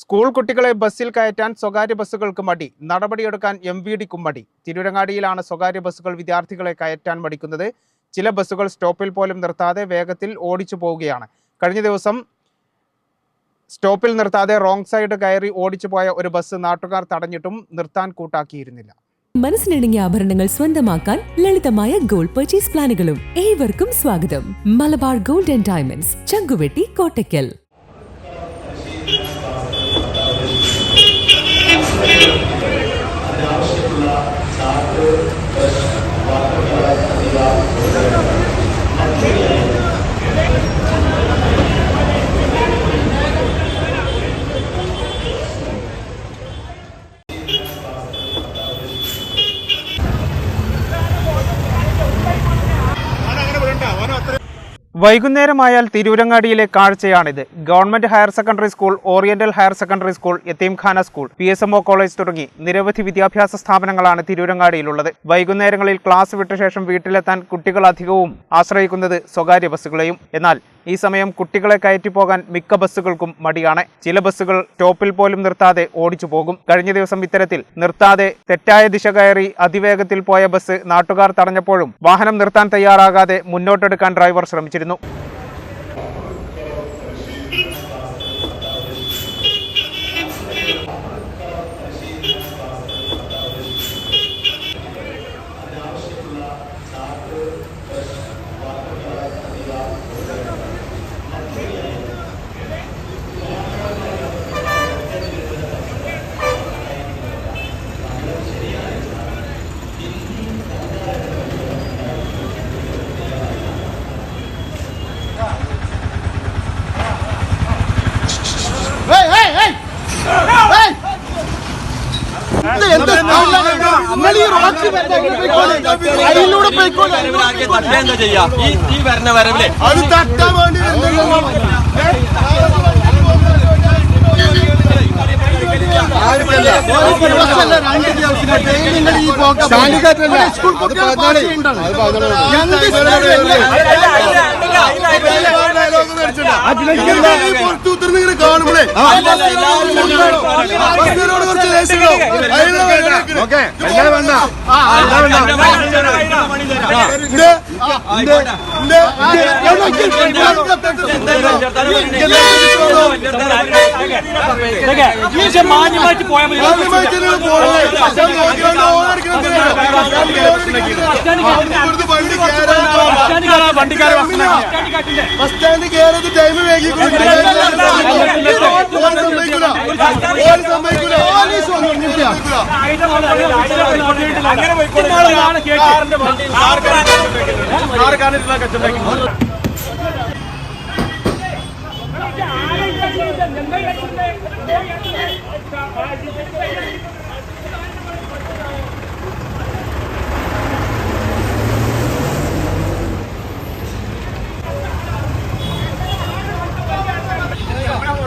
School കുട്ടികളെ ബസ്സിൽ കയറ്റാൻ സ്വകാര്യ ബസ്സുകൾക്ക് മടി. നടപടിയെടുക്കാൻ എം വി ഡിക്കും മടി. തിരൂരങ്ങാടിയിലാണ് സ്വകാര്യ ബസ്സുകൾ വിദ്യാർത്ഥികളെ കയറ്റാൻ മടിക്കുന്നത്. ചില ബസ്സുകൾ സ്റ്റോപ്പിൽ പോലും നിർത്താതെ വേഗത്തിൽ ഓടിച്ചു പോവുകയാണ്. കഴിഞ്ഞ ദിവസം സ്റ്റോപ്പിൽ നിർത്താതെ റോങ് സൈഡ് കയറി ഓടിച്ചു പോയ ഒരു ബസ് നാട്ടുകാർ തടഞ്ഞിട്ടും നിർത്താൻ കൂട്ടാക്കിയിരുന്നില്ല. മനസ്സിനിണങ്ങിയ ആഭരണങ്ങൾ സ്വന്തമാക്കാൻ ലളിതമായ ഗോൾഡ് പർച്ചേസ് പ്ലാനുകളും ഏവർക്കും സ്വാഗതം. Malabar gold and diamonds Changuvetty Kottakkal. വൈകുന്നേരമായാൽ തിരൂരങ്ങാടിയിലെ കാഴ്ചയാണിത്. Government higher secondary school oriental higher secondary school Yatheemkhana school P S MO college തുടങ്ങി നിരവധി വിദ്യാഭ്യാസ സ്ഥാപനങ്ങളാണ് തിരൂരങ്ങാടിയിലുള്ളത്. വൈകുന്നേരങ്ങളിൽ ക്ലാസ് വിട്ട ശേഷം വീട്ടിലെത്താൻ കുട്ടികൾ അധികവും ആശ്രയിക്കുന്നത് സ്വകാര്യ ബസ്സുകളെയും. എന്നാൽ ഈ സമയം കുട്ടികളെ കയറ്റി പോകാൻ മിക്ക ബസ്സുകൾക്കും മടിയാണ്. ചില ബസ്സുകൾ ടോപ്പിൽ പോലും നിർത്താതെ ഓടിച്ചു പോകും. കഴിഞ്ഞ ദിവസം ഇത്തരത്തിൽ നിർത്താതെ തെറ്റായ ദിശ കയറി അതിവേഗത്തിൽ പോയ ബസ് നാട്ടുകാർ തടഞ്ഞപ്പോഴും വാഹനം നിർത്താൻ തയ്യാറാകാതെ മുന്നോട്ടെടുക്കാൻ ഡ്രൈവർ ശ്രമിച്ചിരുന്നു. എന്താ? ചെയ്യാ ഈ ഈ വരണ വരവിലെ അത് തട്ടാൻ വേണ്ടി സ്കൂൾ ഉത്തരന്നിങ്ങനെ കാണുമ്പോഴേ കുറച്ച് ദേഷ്യങ്ങളോ ഓക്കെ വേണ്ട വേണ്ട മാന്യമായിട്ട് പോയാൽ മതി വണ്ടിക്കാരെ ബസ് സ്റ്റാൻഡ് കയറത് ടൈം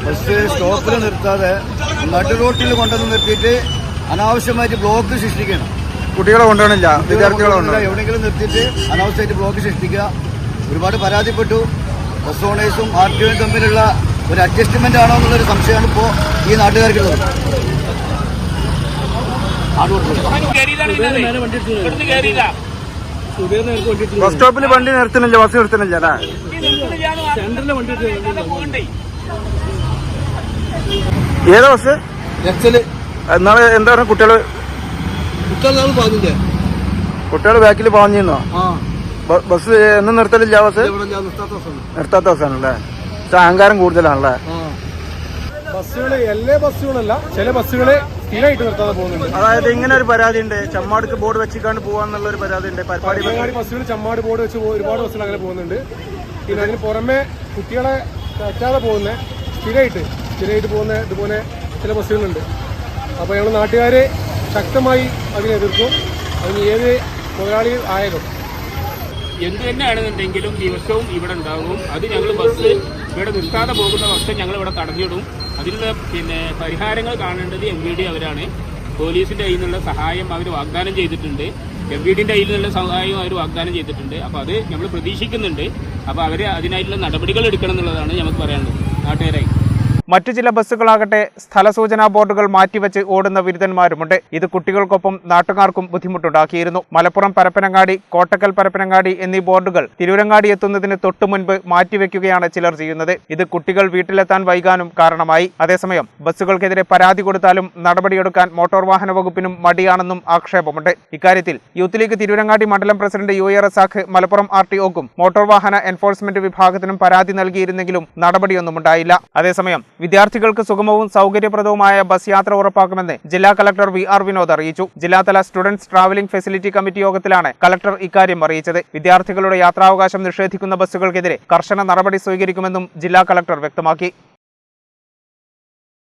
ബസ് സ്റ്റോപ്പിൽ നിർത്താതെ നടു റോട്ടിൽ കൊണ്ടുവന്ന് നിർത്തിയിട്ട് അനാവശ്യമായിട്ട് ബ്ലോക്ക് സൃഷ്ടിക്കണം. കുട്ടികളെ കൊണ്ടുവന്നില്ല വിദ്യാർത്ഥികളെ എവിടെയെങ്കിലും നിർത്തിയിട്ട് അനാവശ്യമായിട്ട് ബ്ലോക്ക് സൃഷ്ടിക്കുക. ഒരുപാട് പരാതിപ്പെട്ടു. ബസ് ഓണേഴ്സും ആർ ടി ഒയും തമ്മിലുള്ള ഒരു അഡ്ജസ്റ്റ്മെന്റ് ആണോ എന്നുള്ളൊരു സംശയമാണ് ഇപ്പോ ഈ നാട്ടുകാർക്കുള്ളത്. ബസ് സ്റ്റോപ്പിൽ വണ്ടി നിർത്തുന്നില്ല ബസ് നിർത്തുന്നില്ല അല്ലേ? ഏതാ ബസ്? എന്നാൾ എന്താ പറയുക കുട്ടികൾ? കുട്ടികൾ ബാക്കിൽ പാഞ്ഞിരുന്നോ? ബസ് എന്നും നിർത്തലില്ല ബസ്? നിർത്താത്ത ബസ്സാണല്ലേ അഹങ്കാരം കൂടുതലാണല്ലേ? ബസ്സുകൾ എല്ലാ ബസ്സുകളല്ല ചില ബസ്സുകളെ സ്ഥിരമായിട്ട് നിർത്താതെ പോകുന്നുണ്ട്. അതായത് ഇങ്ങനെ ഒരു പരാതി ഉണ്ട്. ചമ്മാടുക്ക് ബോർഡ് വെച്ചിക്കാണ്ട് പോവാന്നുള്ള ഒരു പരാതി ഉണ്ട്. പരിപാടി ബസ്സുകൾ ചമ്മാട് ബോർഡ് വെച്ച് ഒരുപാട് ബസ്സുകൾ അങ്ങനെ പോകുന്നുണ്ട്. പിന്നെ അതിന് പുറമെ കുട്ടികളെ കറ്റാതെ പോകുന്ന സ്ഥിരമായിട്ട് സ്ഥിരമായിട്ട് പോകുന്ന ഇതുപോലെ ചില ബസ്സുകളുണ്ട്. അപ്പോൾ ഞങ്ങൾ നാട്ടുകാരെ ശക്തമായി അതിനെ എതിർക്കും. അതിന് ഏത് മുതലാളി ആയാലും. എന്ത് തന്നെയാണെന്നുണ്ടെങ്കിലും ദിവസവും ഇവിടെ ഉണ്ടാകും. അത് ഞങ്ങൾ ബസ് ഇവിടെ നിർത്താതെ പോകുന്ന പക്ഷം ഞങ്ങൾ ഇവിടെ തടഞ്ഞിടും. അതിനുള്ള പിന്നെ പരിഹാരങ്ങൾ കാണേണ്ടത് എം വി ഡി അവരാണ്. പോലീസിന്റെ കയ്യിൽ നിന്നുള്ള സഹായം അവർ വാഗ്ദാനം ചെയ്തിട്ടുണ്ട്. എം വി ഡിന്റെ കയ്യിൽ നിന്നുള്ള സഹായം അവർ വാഗ്ദാനം ചെയ്തിട്ടുണ്ട്. അപ്പോൾ അത് നമ്മൾ പ്രതീക്ഷിക്കുന്നുണ്ട്. അപ്പോൾ അവർ അതിനായിട്ടുള്ള നടപടികൾ എടുക്കണം എന്നുള്ളതാണ് നമുക്ക് പറയാനുള്ളത്. നാട്ടുകാരായി മറ്റു ചില ബസ്സുകളാകട്ടെ സ്ഥലസൂചനാ ബോർഡുകൾ മാറ്റിവെച്ച് ഓടുന്ന ബിരുദന്മാരുമുണ്ട് ഇത് കുട്ടികൾക്കൊപ്പം നാട്ടുകാർക്കും ബുദ്ധിമുട്ടുണ്ടാക്കിയിരുന്നു. മലപ്പുറം പരപ്പനങ്ങാടി കോട്ടക്കൽ പരപ്പനങ്ങാടി എന്നീ ബോർഡുകൾ തിരൂരങ്ങാടി എത്തുന്നതിന് തൊട്ടു മുൻപ് മാറ്റിവെക്കുകയാണ് ചിലർ ചെയ്യുന്നത്. ഇത് കുട്ടികൾ വീട്ടിലെത്താൻ വൈകാനും കാരണമായി. അതേസമയം ബസ്സുകൾക്കെതിരെ പരാതി കൊടുത്താലും നടപടിയെടുക്കാൻ മോട്ടോർ വാഹന വകുപ്പിനും മടിയാണെന്നും ആക്ഷേപമുണ്ട്. ഇക്കാര്യത്തിൽ യൂത്ത് ലീഗ് തിരൂരങ്ങാടി മണ്ഡലം president U A Razak Malappuram R T ഒക്കും motor വാഹന എൻഫോഴ്സ്മെന്റ് വിഭാഗത്തിനും പരാതി നൽകിയിരുന്നെങ്കിലും നടപടിയൊന്നും ഉണ്ടായില്ല. അതേസമയം വിദ്യാർത്ഥികൾക്ക് സുഗമവും സൗകര്യപ്രദവുമായ ബസ് യാത്ര ഉറപ്പാക്കുമെന്ന് ജില്ലാ കളക്ടർ വി ആർ വിനോദ് അറിയിച്ചു. ജില്ലാതല സ്റ്റുഡൻസ് ട്രാവലിംഗ് ഫെസിലിറ്റി കമ്മിറ്റി യോഗത്തിലാണ് കളക്ടർ ഇക്കാര്യം അറിയിച്ചത്. വിദ്യാർത്ഥികളുടെ യാത്രാവകാശം നിഷേധിക്കുന്ന ബസ്സുകൾക്കെതിരെ കർശന നടപടി സ്വീകരിക്കുമെന്നും ജില്ലാ കളക്ടർ വ്യക്തമാക്കി.